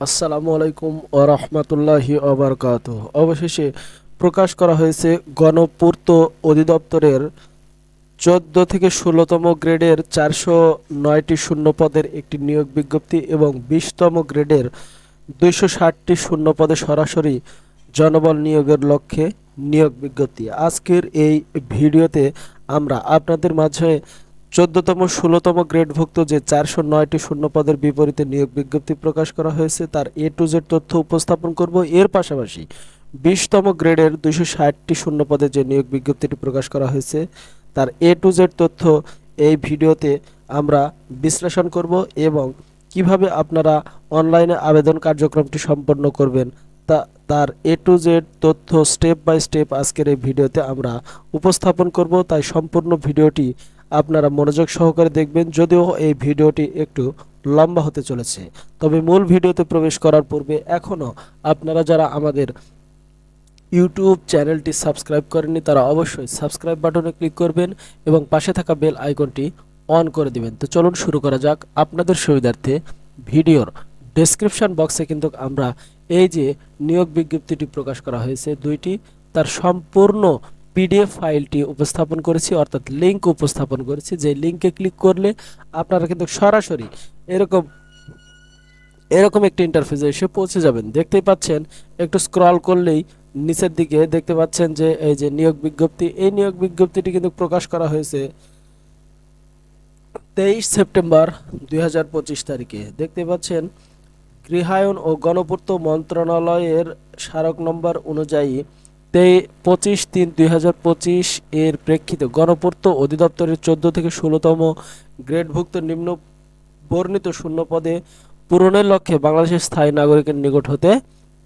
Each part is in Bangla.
আসসালামু আলাইকুম ও রহমতুল্লাহি অবরকাত অবশেষে প্রকাশ করা হয়েছে গণপূর্ত অধিদপ্তরের চোদ্দ থেকে ষোলোতম গ্রেডের চারশো নয়টি শূন্য পদের একটি নিয়োগ বিজ্ঞপ্তি এবং বিশতম গ্রেডের দুইশো ষাটটি শূন্য পদে সরাসরি জনবল নিয়োগের লক্ষ্যে নিয়োগ বিজ্ঞপ্তি। আজকের এই ভিডিওতে আমরা আপনাদের মাঝে চোদ্দতম, ষোলোতম গ্রেডভুক্ত যে চারশো নয়টি শূন্য পদের বিপরীতে নিয়োগ বিজ্ঞপ্তি প্রকাশ করা হয়েছে, তার এ টু জেড তথ্য উপস্থাপন করব। এর পাশাপাশি বিশতম গ্রেডের দুইশো ষাটটি শূন্য পদে যে নিয়োগ বিজ্ঞপ্তিটি প্রকাশ করা হয়েছে, তার এ টু জেড তথ্য এই ভিডিওতে আমরা বিশ্লেষণ করব এবং কীভাবে আপনারা অনলাইনে আবেদন কার্যক্রমটি সম্পন্ন করবেন, তা, তার এ টু জেড তথ্য স্টেপ বাই স্টেপ আজকের এই ভিডিওতে আমরা উপস্থাপন করব। তাই সম্পূর্ণ ভিডিওটি আপনারা মনোযোগ সহকারে দেখবেন, যদিও এই ভিডিওটি একটু লম্বা হতে চলেছে। তবে মূল ভিডিওতে প্রবেশ করার পূর্বে এখনও আপনারা যারা আমাদের ইউটিউব চ্যানেলটি সাবস্ক্রাইব করেননি, তারা অবশ্যই সাবস্ক্রাইব বাটনে ক্লিক করবেন এবং পাশে থাকা বেল আইকনটি অন করে দিবেন। তো চলুন শুরু করা যাক আপনাদের সুবিধার্থে ভিডিওর ডেসক্রিপশন বক্সে কিন্তু আমরা এই যে নিয়োগ বিজ্ঞপ্তিটি প্রকাশ করা হয়েছে, দুইটি, তার সম্পূর্ণ পিডিএফ ফাইলটি উপস্থাপন করেছি, অর্থাৎ লিংক উপস্থাপন করেছি। যে লিংকে ক্লিক করলে আপনারা কিন্তু সরাসরি এরকম এরকম একটি ইন্টারফেসে এসে পৌঁছে যাবেন। দেখতেই পাচ্ছেন, একটু স্ক্রল করলেই নিচের দিকে দেখতে পাচ্ছেন যে এই যে নিয়োগ বিজ্ঞপ্তি, এই নিয়োগ বিজ্ঞপ্তিটি কিন্তু প্রকাশ করা হয়েছে তেইশ সেপ্টেম্বর দুই হাজার পঁচিশ তারিখে। দেখতে পাচ্ছেন, গৃহায়ন ও গণপূর্ত মন্ত্রণালয়ের স্মারক নম্বর অনুযায়ী তেই পঁচিশ তিন দুই এর প্রেক্ষিতে গণপূর্ত অধিদপ্তরের চোদ্দ থেকে ষোলোতম গ্রেডভুক্ত নিম্ন বর্ণিত শূন্য পদে পূরণের লক্ষ্যে বাংলাদেশের স্থায়ী নাগরিকের নিকট হতে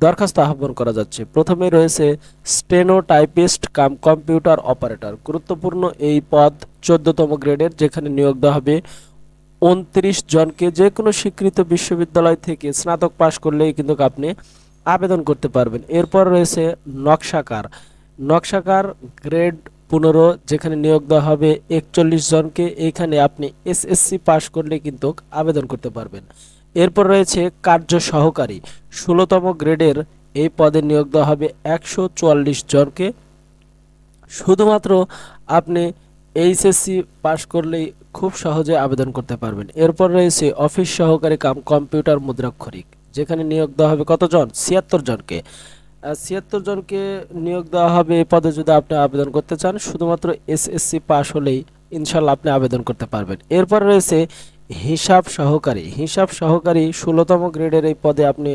দরখাস্ত আহ্বান করা যাচ্ছে। প্রথমে রয়েছে steno typist cum computer operator. গুরুত্বপূর্ণ এই পদ চোদ্দতম গ্রেডের, যেখানে নিয়োগ দেওয়া হবে উনত্রিশ জনকে। যে কোনো স্বীকৃত বিশ্ববিদ্যালয় থেকে স্নাতক পাশ করলেই কিন্তু আপনি আবেদন করতে পারবেন। এরপর রয়েছে নকশাকার। নকশাকার গ্রেড পনেরো, যেখানে নিয়োগ দেওয়া হবে একচল্লিশ জনকে। এইখানে আপনি এসএসসি পাশ করলে কিন্তু আবেদন করতে পারবেন। এরপর রয়েছে কার্য সহকারী। ষোলোতম গ্রেডের এই পদে নিয়োগ দেওয়া হবে একশো চুয়াল্লিশ জনকে। শুধুমাত্র আপনি এইচএসসি পাশ করলেই খুব সহজে আবেদন করতে পারবেন। এরপর রয়েছে অফিস সহকারী কাম কম্পিউটার মুদ্রাক্ষরিক। যেখানে নিয়োগ দেওয়া হবে কতজন? ছিয়াত্তর জনকে। ছিয়াত্তর জনকে নিয়োগ দেওয়া হবে এই পদে যদি আপনি আবেদন করতে চান, শুধুমাত্র এসএসসি পাস হলেই ইনশাল্লাহ আপনি আবেদন করতে পারবেন। এরপর রয়েছে হিসাব সহকারী। হিসাব সহকারী ষোলোতম গ্রেডের এই পদে আপনি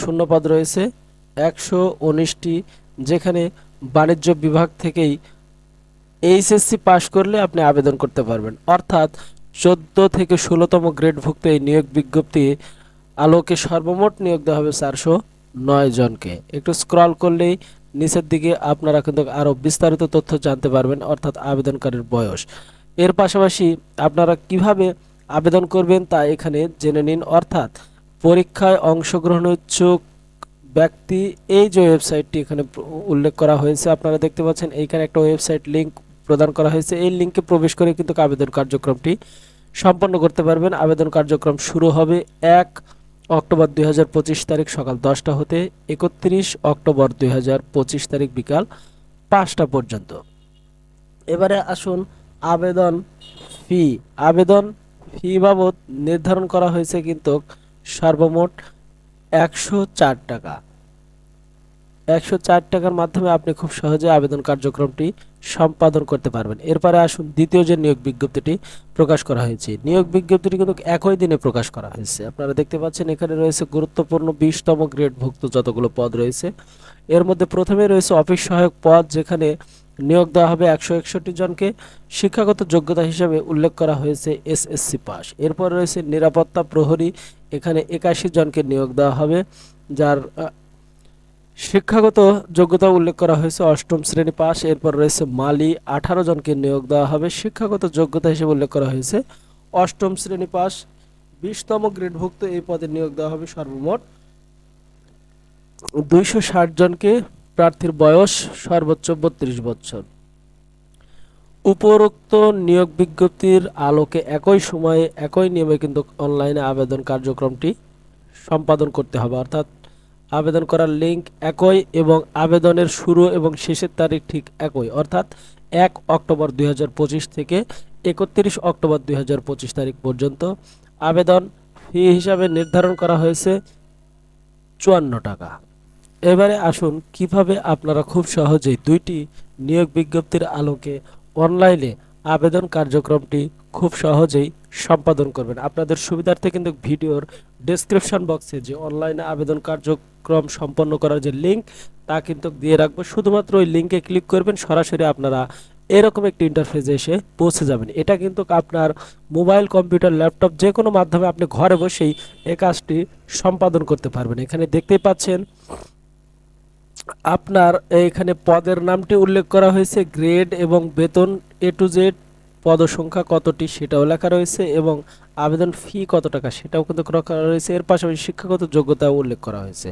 শূন্য পদ রয়েছে। একশো উনিশটি, যেখানে বাণিজ্য বিভাগ থেকেই এইচএসসি পাশ করলে আপনি আবেদন করতে পারবেন। অর্থাৎ চোদ্দ থেকে ষোলোতম গ্রেডভুক্ত এই নিয়োগ বিজ্ঞপ্তি আলোকে সর্বমোট নিয়োগ দেওয়া হবে চারশো নয় জনকে। একটু স্ক্রল করলেই নিচের দিকে আপনারা কিন্তু আরও বিস্তারিত তথ্য জানতে পারবেন, অর্থাৎ আবেদনকারীর বয়স। এর পাশাপাশি আপনারা কীভাবে আবেদন করবেন তা এখানে জেনে নিন, অর্থাৎ পরীক্ষায় অংশগ্রহণ ইচ্ছুক ব্যক্তি এই যে ওয়েবসাইটটি এখানে উল্লেখ করা হয়েছে, আপনারা দেখতে পাচ্ছেন এইখানে একটা ওয়েবসাইট লিঙ্ক প্রদান করা হয়েছে। এই লিঙ্কে প্রবেশ করে কিন্তু আবেদন কার্যক্রমটি সম্পন্ন করতে পারবেন। আবেদন কার্যক্রম শুরু হবে এক অক্টোবর দু হাজার পঁচিশ তারিখ সকাল দশটা হতে একত্রিশ অক্টোবর দু হাজার পঁচিশ তারিখ বিকাল পাঁচটা পর্যন্ত। এবারে আসুন আবেদন ফি। আবেদন ফি বাবদ নির্ধারণ করা হয়েছে কিন্তু সর্বমোট একশো চার টাকা। একশো চার টাকার মাধ্যমে আপনি খুব সহজে আবেদন কার্যক্রমটি সম্পাদন করতে পারবেন। এরপরে আসুন দ্বিতীয় যে নিয়োগ বিজ্ঞপ্তিটি প্রকাশ করা হয়েছে। নিয়োগ বিজ্ঞপ্তিটি কিন্তু একই দিনে প্রকাশ করা হয়েছে। আপনারা দেখতে পাচ্ছেন এখানে রয়েছে গুরুত্বপূর্ণ বিশতম গ্রেডভুক্ত যতগুলো পদ রয়েছে। এর মধ্যে প্রথমে রয়েছে অফিস সহায়ক পদ, যেখানে নিয়োগ দেওয়া হবে একশো একষট্টি জনকে। শিক্ষাগত যোগ্যতা হিসেবে উল্লেখ করা হয়েছে এসএসসি পাস। এরপর রয়েছে নিরাপত্তা প্রহরী, এখানে একাশি জনকে নিয়োগ দেওয়া হবে, যার শিক্ষাগত যোগ্যতা উল্লেখ করা হয়েছে, অষ্টম শ্রেণি পাস, এরপর রয়েছে মালি, আঠারো জনকে নিয়োগ দেওয়া হবে। শিক্ষাগত যোগ্যতা হিসেবে উল্লেখ করা হয়েছে, অষ্টম শ্রেণি পাস, বিশতম গ্রেডভুক্ত এই পদে নিয়োগ দেওয়া হবে সর্বমোট দুইশো ষাট জনকে, প্রার্থীর বয়স সর্বোচ্চ বত্রিশ বছর। উপরোক্ত নিয়োগ বিজ্ঞপ্তির আলোকে একই সময়ে একই নিয়মে কিন্তু অনলাইনে আবেদন কার্যক্রমটি সম্পাদন করতে হবে, অর্থাৎ আবেদন করার লিঙ্ক একই এবং আবেদনের শুরু এবং শেষের তারিখ ঠিক একই। অর্থাৎ এক অক্টোবর দুই থেকে একত্রিশ অক্টোবর দুই তারিখ পর্যন্ত আবেদন ফি হিসাবে নির্ধারণ করা হয়েছে চুয়ান্ন টাকা। এবারে আসুন কীভাবে আপনারা খুব সহজেই দুইটি নিয়োগ বিজ্ঞপ্তির আলোকে অনলাইনে আবেদন কার্যক্রমটি খুব সহজেই সম্পাদন করবেন। আপনাদের সুবিধার্থে কিন্তু ভিডিওর ডেসক্রিপশন বক্সে যে অনলাইনে আবেদন কার্যক্রম সম্পন্ন করার যে লিঙ্ক তা কিন্তু দিয়ে রাখব। শুধুমাত্র ওই লিঙ্কে ক্লিক করবেন, সরাসরি আপনারা এরকম একটি ইন্টারফেসে এসে পৌঁছে যাবেন। এটা কিন্তু আপনার মোবাইল কম্পিউটার ল্যাপটপ যে কোনো মাধ্যমে আপনি ঘরে বসেই এ কাজটি সম্পাদন করতে পারবেন। এখানে দেখতেই পাচ্ছেন, আপনার এখানে পদের নামটি উল্লেখ করা হয়েছে গ্রেড এবং বেতন এ টু জেড পদসংখ্যা কতটি সেটাও লেখা রয়েছে এবং আবেদন ফি কত টাকা সেটাও কিন্তু রাখা রয়েছে। এর পাশাপাশি শিক্ষাগত যোগ্যতা উল্লেখ করা হয়েছে।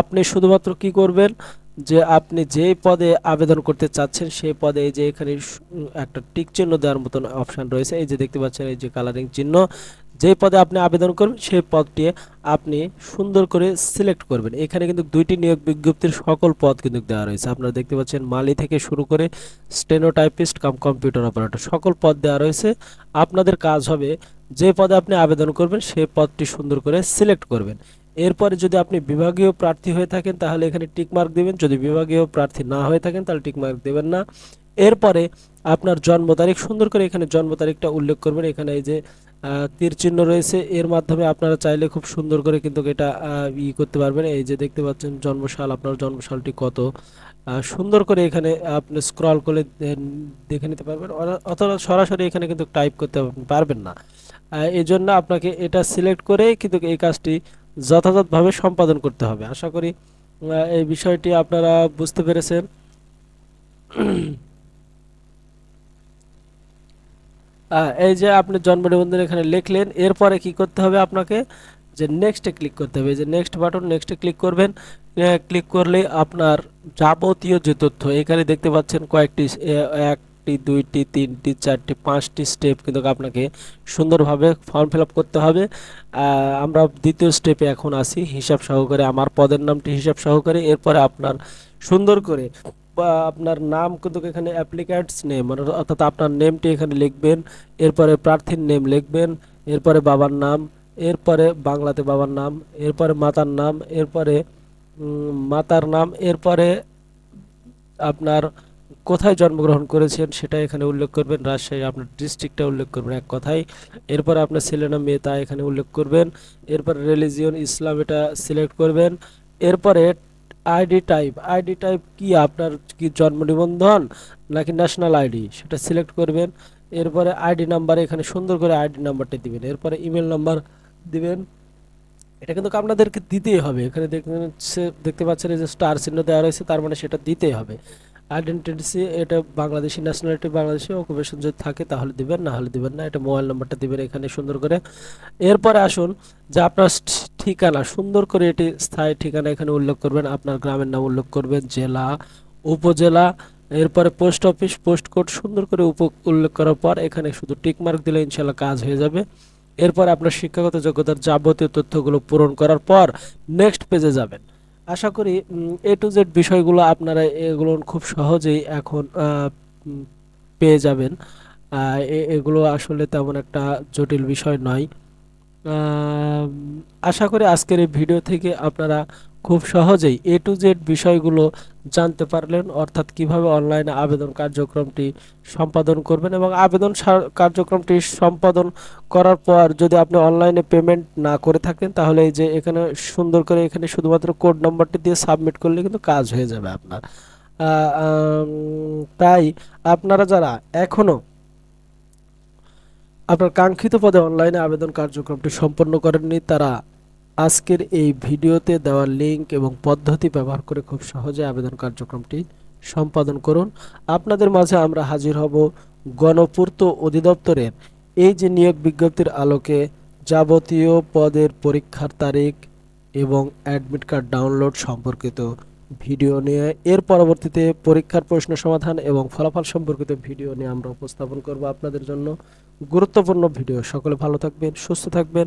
আপনি শুধুমাত্র কি করবেন? যে আপনি যেই পদে আবেদন করতে চাচ্ছেন, সেই পদে এই যে এখানে একটা টিক চিহ্ন দেওয়ার মতন অপশন রয়েছে। এই যে দেখতে পাচ্ছেন, এই যে কালারিং চিহ্ন। যে পদে আপনি আবেদন করবেন, সেই পদটি আপনি সুন্দর করে সিলেক্ট করবেন। এখানে কিন্তু দুইটি নিয়োগ বিজ্ঞপ্তির সকল পদ কিন্তু দেওয়া রয়েছে। আপনারা দেখতে পাচ্ছেন, মালি থেকে শুরু করে স্টেনোটাইপিস্ট কাম কম্পিউটার অপারেটর সকল পদ দেওয়া রয়েছে। আপনাদের কাজ হবে, যে পদে আপনি আবেদন করবেন, সেই পদটি সুন্দর করে সিলেক্ট করবেন। এরপরে যদি আপনি বিভাগীয় প্রার্থী হয়ে থাকেন, তাহলে এখানে টিক মার্ক দিবেন। যদি বিভাগীয় প্রার্থী না হয়ে থাকেন, তাহলে টিক মার্ক দেবেন না। এরপরে আপনার জন্ম তারিখ, সুন্দর করে এখানে জন্ম তারিখটা উল্লেখ করবেন। এখানে এই যে তীর চিহ্ন রয়েছে, এর মাধ্যমে আপনারা চাইলে খুব সুন্দর করে কিন্তু এটা ই করতে পারবেন। এই যে দেখতে পাচ্ছেন জন্মসাল আপনার জন্মসালটি কত। সুন্দর করে এখানে আপনি স্ক্রল করে দেখে নিতে পারবেন। অথ- অথবা সরাসরি এখানে কিন্তু টাইপ করতে পারবেন না। এই জন্য আপনাকে এটা সিলেক্ট করে কিন্তু এই কাজটি যথাযথভাবে সম্পাদন করতে হবে। আশা করি এই বিষয়টি আপনারা বুঝতে পেরেছেন। এই যে আপনি জন্ম নিবন্ধন এখানে লিখলেন, এরপরে কি করতে হবে আপনাকে? যে নেক্সটে ক্লিক করতে হবে। যে নেক্সট বাটন নেক্সটে ক্লিক করবেন। ক্লিক করলে আপনার যাবতীয় যে তথ্য, এখানে দেখতে পাচ্ছেন কয়েকটি, এ- একটি দুইটি, তিনটি, চারটি, পাঁচটি স্টেপ কিন্তু আপনাকে সুন্দরভাবে ফর্ম ফিল করতে হবে। আমরা দ্বিতীয় স্টেপে এখন আসি হিসাব সহকারে, আমার পদের নামটি হিসাব সহকারে, এরপরে আপনার সুন্দর করে আপনার নাম কিন্তু এখানে অ্যাপ্লিক্যান্টস নেম অর্থাৎ আপনার নেমটি এখানে লিখবেন, এরপরে প্রার্থীর নেম লিখবেন, এরপরে বাবার নাম, এরপরে বাংলাতে বাবার নাম, এরপরে মাতার নাম, এরপরে মাতার নাম, এরপরে আপনার কোথায় জন্মগ্রহণ করেছেন সেটা এখানে উল্লেখ করবেন, রাজশাহী আপনার ডিস্ট্রিক্টটা উল্লেখ করবেন এক কথায়। এরপর আপনার ছেলে না মেয়ে তা এখানে উল্লেখ করবেন। এরপর রিলিজিয়ন ইসলাম এটা সিলেক্ট করবেন। এরপরে আইডি টাইপ আইডি টাইপ কি? আপনার কি জন্ম নিবন্ধন নাকি ন্যাশনাল আইডি সেটা সিলেক্ট করবেন। এরপরে আইডি নাম্বার এখানে সুন্দর করে আইডি নাম্বারটা দিবেন। এরপরে ইমেল নাম্বার দিবেন। এটা কিন্তু আপনাদেরকে দিতেই হবে। এখানে দেখতে দেখতে পাচ্ছেন যে স্টার চিহ্ন দেওয়া রয়েছে, তার মানে সেটা দিতেই হবে। আইডেন্টিটি এটা বাংলাদেশি ন্যাশনালিটি বাংলাদেশি অকুপেশন যদি থাকে তাহলে দিবেন, না হলে দিবেন না। এটা মোবাইল নাম্বারটা দিবেন এখানে সুন্দর করে। এরপরে আসুন, যে আপনার ঠিকানা, সুন্দর করে এটি স্থায়ী ঠিকানা এখানে উল্লেখ করবেন। আপনার গ্রামের নাম উল্লেখ করবেন, জেলা, উপজেলা, এরপরে পোস্ট অফিস পোস্ট কোড সুন্দর করে উপ উল্লেখ করার পর এখানে শুধু টিকমার্ক দিলে ইনশাল্লাহ কাজ হয়ে যাবে। এরপর আপনার শিক্ষাগত যোগ্যতার যাবতীয় তথ্যগুলো পূরণ করার পর নেক্সট পেজে যাবেন। আশা করি এ টু জেড বিষয়গুলো আপনারা এগুলো খুব সহজেই এখন পেয়ে যাবেন। এগুলো আসলে তেমন একটা জটিল বিষয় নয়। আশা করি আজকের এই ভিডিও থেকে আপনারা খুব সহজেই এ টু জেড বিষয়গুলো জানতে পারলেন, অর্থাৎ কীভাবে অনলাইনে আবেদন কার্যক্রমটি সম্পাদন করবেন এবং আবেদন কার্যক্রমটি সম্পাদন করার পর যদি আপনি অনলাইনে পেমেন্ট না করে থাকেন, তাহলে এই যে এখানে সুন্দর করে এখানে শুধুমাত্র কোড নম্বরটি দিয়ে সাবমিট করলে কিন্তু কাজ হয়ে যাবে আপনার। তাই আপনারা যারা এখনও আপনার কাঙ্ক্ষিত পদে অনলাইনে আবেদন কার্যক্রমটি সম্পন্ন করেননি, তারা আজকের এই ভিডিওতে দেওয়া লিংক এবং পদ্ধতি ব্যবহার করে খুব সহজে আবেদন কার্যক্রমটি সম্পাদন করুন। আপনাদের মাঝে আমরা হাজির হব গণপূর্ত অধিদপ্তরের এই যে নিয়োগ বিজ্ঞপ্তির আলোকে যাবতীয় পদের পরীক্ষার তারিখ এবং অ্যাডমিট কার্ড ডাউনলোড সম্পর্কিত ভিডিও নিয়ে। এর পরবর্তীতে পরীক্ষার প্রশ্ন সমাধান এবং ফলাফল সম্পর্কিত ভিডিও নিয়ে আমরা উপস্থাপন করব আপনাদের জন্য। গুরুত্বপূর্ণ ভিডিও। সকলে ভালো থাকবেন, সুস্থ থাকবেন।